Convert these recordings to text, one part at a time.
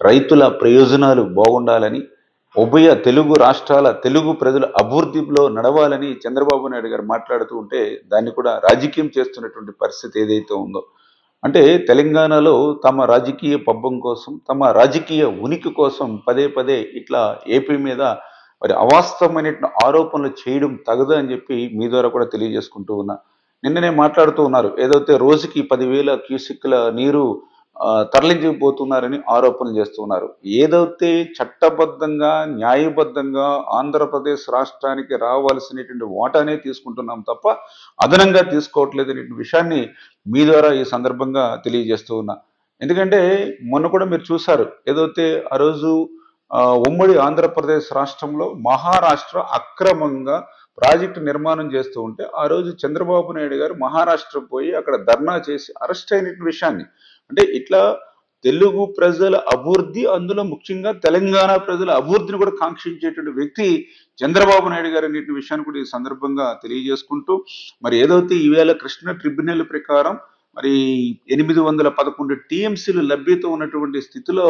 రైతుల ప్రయోజనాలు బాగుండాలని ఉభయ తెలుగు రాష్ట్రాల తెలుగు ప్రజల అభివృద్ధిలో నడవాలని చంద్రబాబు నాయుడు గారు మాట్లాడుతూ ఉంటే దాన్ని కూడా రాజకీయం చేస్తున్నటువంటి పరిస్థితి ఏదైతే ఉందో. అంటే తెలంగాణలో తమ రాజకీయ పబ్బం కోసం తమ రాజకీయ ఉనికి కోసం పదే పదే ఇట్లా ఏపీ మీద మరి అవాస్తవమైన ఆరోపణలు చేయడం తగదు అని చెప్పి మీ ద్వారా కూడా తెలియజేసుకుంటూ ఉన్నా. నిన్ననే మాట్లాడుతూ ఉన్నారు. ఏదైతే రోజుకి పదివేల క్యూసిక్ల నీరు తరలించిపోతున్నారని ఆరోపణలు చేస్తున్నారు. ఏదైతే చట్టబద్ధంగా న్యాయబద్ధంగా ఆంధ్రప్రదేశ్ రాష్ట్రానికి రావాల్సినటువంటి వాటానే తీసుకుంటున్నాం తప్ప అదనంగా తీసుకోవట్లేదు అనేటువంటి విషయాన్ని మీ ద్వారా ఈ సందర్భంగా తెలియజేస్తూ ఉన్నా. ఎందుకంటే మొన్న కూడా మీరు చూసారు ఏదైతే ఆ రోజు ఉమ్మడి ఆంధ్రప్రదేశ్ రాష్ట్రంలో మహారాష్ట్ర అక్రమంగా ప్రాజెక్టు నిర్మాణం చేస్తూ ఉంటే ఆ రోజు చంద్రబాబు నాయుడు గారు మహారాష్ట్ర పోయి అక్కడ ధర్నా చేసి అరెస్ట్ అయిన విషయాన్ని అంటే ఇట్లా తెలుగు ప్రజల అభివృద్ధి అందులో ముఖ్యంగా తెలంగాణ ప్రజల అభివృద్ధిని కూడా కాంక్షించేటువంటి వ్యక్తి చంద్రబాబు నాయుడు గారు అనే విషయాన్ని కూడా ఈ సందర్భంగా తెలియజేసుకుంటూ మరి ఏదైతే ఈవేళ కృష్ణ ట్రిబ్యునల్ ప్రకారం మరి ఎనిమిది వందల పదకొండు టీఎంసీలు లభ్యత ఉన్నటువంటి స్థితిలో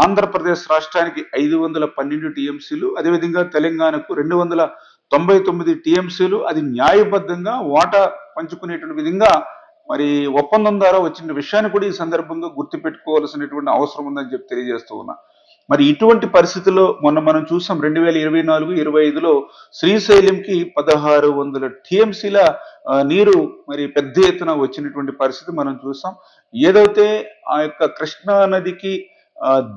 ఆంధ్రప్రదేశ్ రాష్ట్రానికి ఐదు వందల పన్నెండు టీఎంసీలు అదేవిధంగా తెలంగాణకు రెండు వందల తొంభై తొమ్మిది టీఎంసీలు అది న్యాయబద్ధంగా వాటా పంచుకునేటువంటి విధంగా మరి ఒప్పందం ద్వారా వచ్చిన విషయాన్ని కూడా ఈ సందర్భంగా గుర్తుపెట్టుకోవాల్సినటువంటి అవసరం ఉందని చెప్పి తెలియజేస్తూ ఉన్నా. మరి ఇటువంటి పరిస్థితుల్లో మొన్న మనం చూసాం రెండు వేల ఇరవై నాలుగు ఇరవై ఐదులో శ్రీశైలంకి పదహారు వందల టీఎంసీల నీరు మరి పెద్ద ఎత్తున వచ్చినటువంటి పరిస్థితి మనం చూసాం. ఏదైతే ఆ యొక్క కృష్ణా నదికి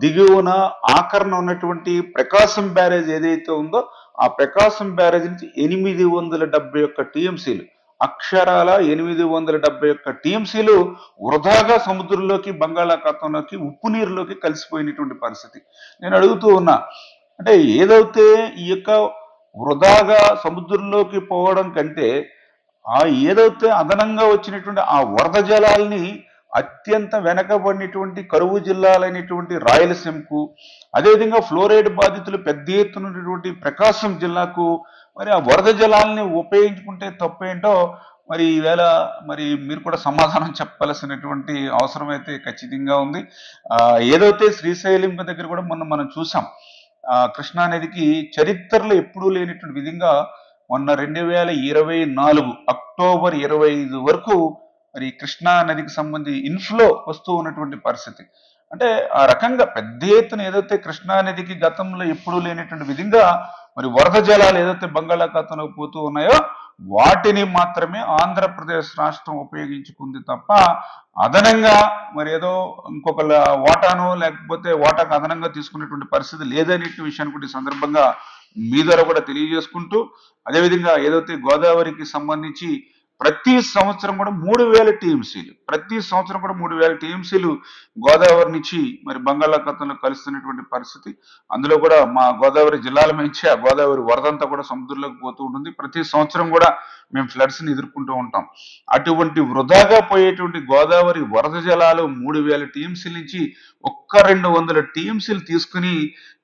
దిగువన ఆకరణ ఉన్నటువంటి ప్రకాశం బ్యారేజ్ ఏదైతే ఉందో ఆ ప్రకాశం బ్యారేజ్ నుంచి ఎనిమిది వందల డెబ్బై ఒక్క టీఎంసీలు అక్షరాల ఎనిమిది వందల డెబ్బై ఒక్క టీఎంసీలు వృధాగా సముద్రంలోకి బంగాళాఖాతంలోకి ఉప్పు నీరులోకి కలిసిపోయినటువంటి పరిస్థితి. నేను అడుగుతూ ఉన్నా అంటే ఏదైతే ఈ యొక్క వృధాగా సముద్రంలోకి పోవడం కంటే ఆ ఏదైతే అదనంగా వచ్చినటువంటి ఆ వరద జలాల్ని అత్యంత వెనకబడినటువంటి కరువు జిల్లాలైనటువంటి రాయలసీమకు అదేవిధంగా ఫ్లోరైడ్ బాధితులు పెద్ద ఎత్తున ప్రకాశం జిల్లాకు మరి ఆ వరద జలాల్ని ఉపయోగించుకుంటే తప్పేంటో మరి ఈవేళ మరి మీరు కూడా సమాధానం చెప్పాల్సినటువంటి అవసరం అయితే ఖచ్చితంగా ఉంది. ఆ ఏదైతే శ్రీశైలం దగ్గర కూడా మొన్న మనం చూసాం ఆ కృష్ణా నదికి చరిత్రలో ఎప్పుడూ లేనటువంటి విధంగా మొన్న రెండు వేల ఇరవై నాలుగు అక్టోబర్ ఇరవై ఐదు వరకు మరి కృష్ణా నదికి సంబంధించి ఇన్ఫ్లో వస్తూ ఉన్నటువంటి పరిస్థితి. అంటే ఆ రకంగా పెద్ద ఎత్తున ఏదైతే కృష్ణానదికి గతంలో ఎప్పుడూ లేనటువంటి విధంగా మరి వరద జలాలు ఏదైతే బంగాళాఖాతంలో పోతూ ఉన్నాయో వాటిని మాత్రమే ఆంధ్రప్రదేశ్ రాష్ట్రం ఉపయోగించుకుంది తప్ప అదనంగా మరి ఏదో ఇంకొకళ్ళ వాటాను లేకపోతే వాటాకు అదనంగా తీసుకునేటువంటి పరిస్థితి లేదనే విషయాన్ని కూడా ఈ సందర్భంగా మీ ద్వారా కూడా తెలియజేసుకుంటూ అదేవిధంగా ఏదైతే గోదావరికి సంబంధించి ప్రతి సంవత్సరం కూడా మూడు వేల టీఎంసీలు ప్రతి సంవత్సరం కూడా మూడు వేల టీఎంసీలు గోదావరి నుంచి మరి బంగాళాఖాతంలో కలుస్తున్నటువంటి పరిస్థితి. అందులో కూడా మా గోదావరి జిల్లాల నుంచి ఆ గోదావరి వరదంతా కూడా సముద్రంలోకి పోతూ ఉంటుంది. ప్రతి సంవత్సరం కూడా మేము ఫ్లడ్స్ని ఎదుర్కొంటూ ఉంటాం. అటువంటి వృధాగా పోయేటువంటి గోదావరి వరద జలాలు మూడు వేల టీఎంసీల నుంచి ఒక్క రెండు వందల టీఎంసీలు తీసుకుని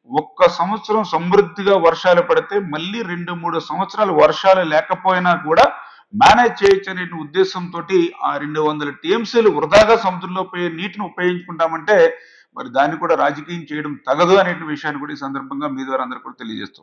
ఒక్క సంవత్సరం సమృద్ధిగా వర్షాలు పడితే మళ్ళీ రెండు మూడు సంవత్సరాలు వర్షాలు లేకపోయినా కూడా మేనేజ్ చేయొచ్చు అనే ఉద్దేశంతో ఆ రెండు వందల టీఎంసీలు వృధాగా సముద్రంలో పోయే నీటిని ఉపయోగించుకుంటామంటే మరి దాన్ని కూడా రాజకీయం చేయడం తగదు అనే విషయాన్ని కూడా ఈ సందర్భంగా మీ ద్వారా అందరూ కూడా తెలియజేస్తుంది